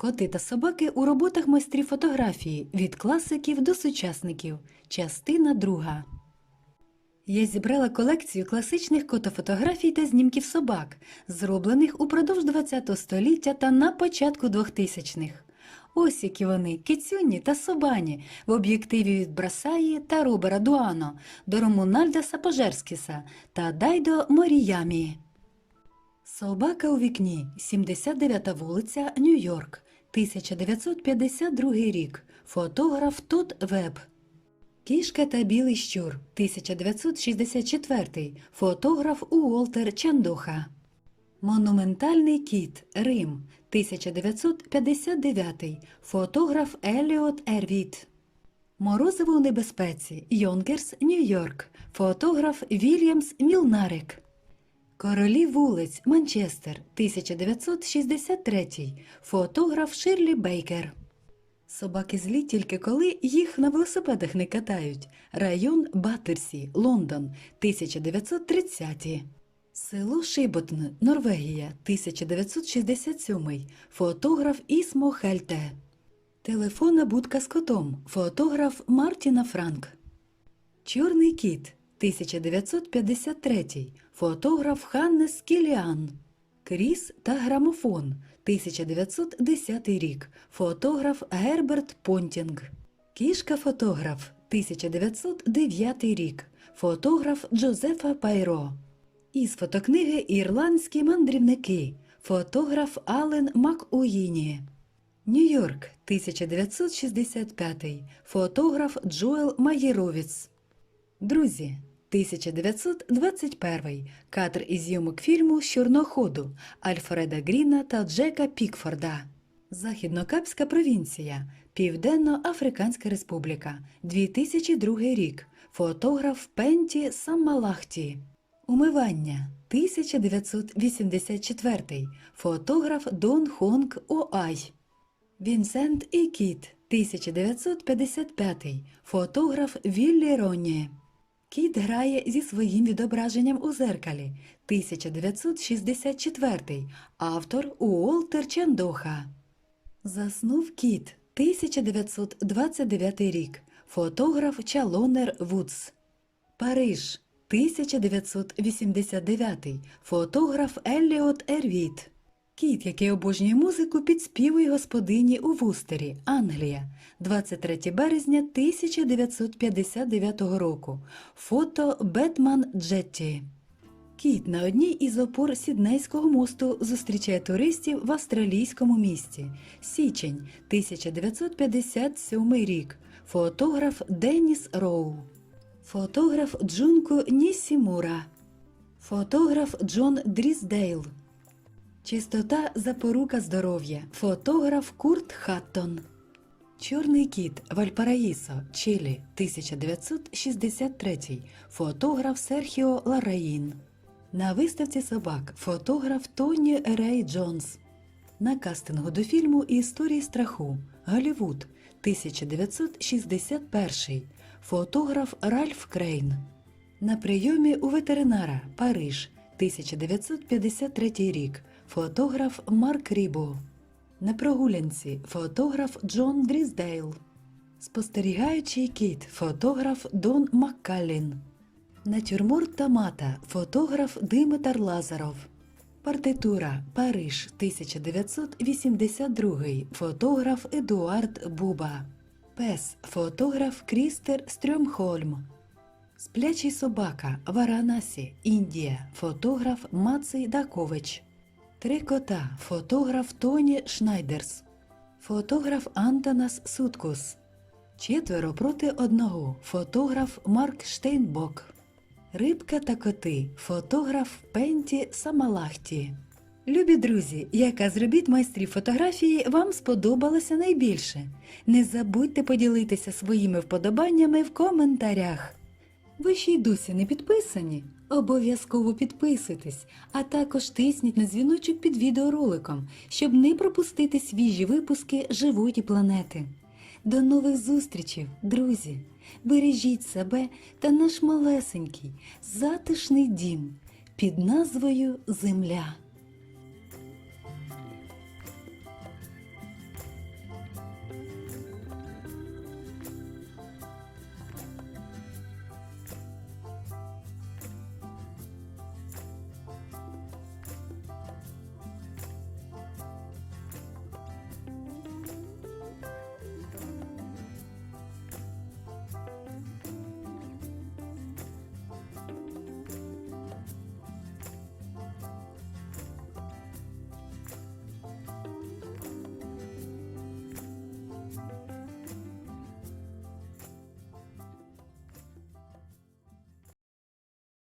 Коти та собаки у роботах майстрів фотографії від класиків до сучасників. Частина друга. Я зібрала колекцію класичних котофотографій та знімків собак, зроблених упродовж ХХ століття та на початку 2000-х. Ось які вони, кицюні та собані, в об'єктиві від Брасаї та Робера Дуано до Ромунальда Сапожерскіса та Дайдо Моріямі. Собака у вікні, 79-та вулиця, Нью-Йорк, 1952 рік. Фотограф Тут Веб. Кішка та білий щур, 1964. Фотограф Уолтер Чандоха. Монументальний кіт, Рим, 1959. Фотограф Еліот Ервіт. Морозиво у небезпеці, Йонгерс, Нью-Йорк. Фотограф Вільямс Мілнарик. Королі вулиць, Манчестер, 1963. Фотограф Ширлі Бейкер. Собаки злі тільки коли їх на велосипедах не катають. Район Баттерсі, Лондон, 1930. Село Шиботн, Норвегія, 1967. Фотограф Ісмо Хельте. Телефонна будка з котом. Фотограф Мартіна Франк. Чорний кіт 1953. Фотограф Ханнес Кіліан. Кріс та грамофон 1910 рік. Фотограф Герберт Понтінг. Кішка фотограф 1909 рік. Фотограф Джозефа Пайро. Із фотокниги Ірландські мандрівники. Фотограф Ален Макуїні. Нью-Йорк 1965. Фотограф Джоел Маєровіц. Друзі, 1921. Кадр із зйомок фільму з Чорноходу Альфреда Гріна та Джека Пікфорда. Західнокапська провінція. Південно-Африканська Республіка. 2002 рік. Фотограф Пенті Саммалахті. Умивання. 1984. Фотограф Дон Хонг Оай. Вінсент і Кіт. 1955. Фотограф Віллі Ронні. Кіт грає зі своїм відображенням у зеркалі 1964. Автор Уолтер Чандоха. Заснув кіт 1929 рік. Фотограф Чалонер Вудс. Париж 1989. Фотограф Елліот Ервіт. Кіт, який обожнює музику, підспівує господині у Вустері, Англія, 23 березня 1959 року. Фото Бетман Джетті. Кіт на одній із опор Сіднейського мосту зустрічає туристів в австралійському місті. Січень 1957 рік. Фотограф Деніс Роу. Фотограф Джунко Нісімура. Фотограф Джон Дріздейл. Чистота запорука здоров'я. Фотограф Курт Хаттон. Чорний кіт Вальпараїсо, Чилі, 1963. Фотограф Серхіо Лараїн. На виставці собак фотограф Тоні Рей Джонс. На кастингу до фільму Історії страху Голлівуд 1961. Фотограф Ральф Крейн. На прийомі у ветеринара Париж 1953 рік. Фотограф Марк Рібо. На прогулянці фотограф Джон Дріздейл. Спостерігаючий кіт фотограф Дон Маккаллін. Натюрморт та мата фотограф Димитар Лазаров. Партитура Париж 1982 фотограф Едуард Буба. Пес фотограф Крістер Стрьомхольм. Сплячий собака Варанасі, Індія, фотограф Маций Дакович. Три кота, фотограф Тоні Шнайдерс, фотограф Антонас Суткус. Четверо проти одного, фотограф Марк Штейнбок. Рибка та коти, фотограф Пенті Самалахті. Любі друзі, яка з робіт майстрів фотографії вам сподобалася найбільше? Не забудьте поділитися своїми вподобаннями в коментарях. Ви ще й досі не підписані? Обов'язково підписуйтесь, а також тисніть на дзвіночок під відеороликом, щоб не пропустити свіжі випуски живої планети. До нових зустрічей, друзі! Бережіть себе та наш малесенький, затишний дім під назвою Земля.